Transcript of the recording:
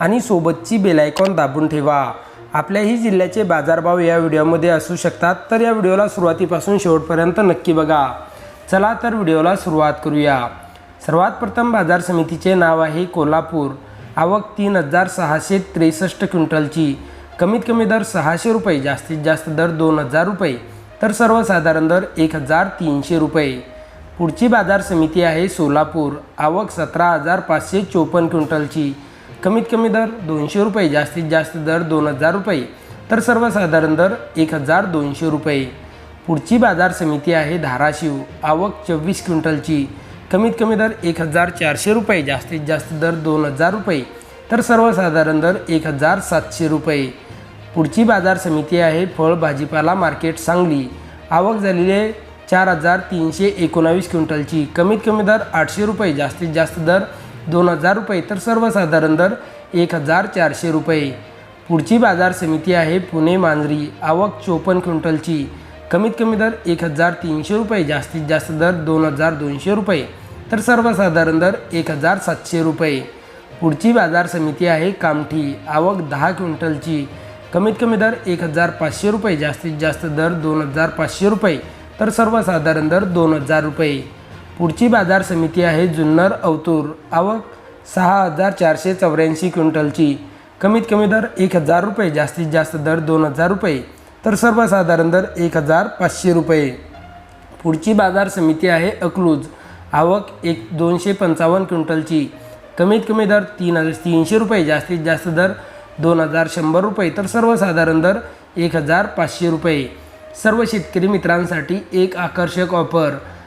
आणि सोबतची बेलायकॉन दाबून ठेवा. आपल्याही जिल्ह्याचे बाजारभाव या व्हिडिओमध्ये असू शकतात तर या व्हिडिओला सुरुवातीपासून शेवटपर्यंत नक्की बघा. चला तर व्हिडिओला सुरुवात करूया. सर्वात प्रथम बाजार समितीचे नाव आहे कोल्हापूर. आवक तीन हजार सहाशे त्रेसष्ट क्विंटलची. कमीत कमी दर सहाशे रुपये जास्तीत जास्त दर दोन हजार रुपये तर सर्वसाधारण दर एक हजार तीनशे रुपये. पुढची बाजार समिती आहे सोलापूर. आवक सतरा हजार पाचशे चोपन्न क्विंटलची. कमीत कमी दर दोनशे रुपये जास्तीत जास्त दर दोन हजार रुपये. तर सर्वसाधारण दर एक हजार दोनशे रुपये. पुढची बाजार समिती आहे धाराशिव. आवक चोवीस क्विंटलची. कमीत कमी दर एक हजार चारशे रुपये जास्तीत जास्त दर दोन हजार रुपये. तर सर्वसाधारण दर एक हजार सातशे रुपये. पुढची बाजार समिती आहे फळ भाजीपाला मार्केट सांगली. आवक झालेली आहे चार हजार तीनशे एकोणावीस क्विंटलची. कमीत कमी दर आठशे रुपये जास्तीत जास्त दर दोन हजार रुपये. तर सर्वसाधारण दर एक हजार चारशे रुपये. पुढची बाजार समिती आहे पुणे मांजरी. आवक चोपन्न क्विंटलची. कमीत कमी दर एक हजार तीनशे रुपये. जास्तीत जास्त दर दोन हजार दोनशे रुपये. तर सर्वसाधारण दर एक हजार सातशे रुपये. पुढची बाजार समिती आहे कामठी. आवक दहा क्विंटलची. कमीत कमी दर एक हजार पाचशे रुपये. जास्तीत जास्त दर दोन हजार पाचशे रुपये. तर सर्वसाधारण दर दोन हजार रुपये. पुढची बाजार समिती आहे जुन्नर अवतूर. आवक सहा हजार चारशे चौऱ्याऐंशी क्विंटलची. कमीत कमी दर एक हजार रुपये जास्तीत जास्त दर दोन हजार रुपये. तर सर्वसाधारण दर एक हजार पाचशे रुपये. पुढची बाजार समिती आहे अकलूज. आवक एक दोनशे पंचावन्न क्विंटलची. कमीत कमी दर तीन हजार तीनशे रुपये जास्तीत जास्त दर दोन हजार शंभर रुपये. तर सर्वसाधारण दर एक हजार पाचशे रुपये. सर्व शेतकरी मित्रांसाठी एक आकर्षक ऑफर.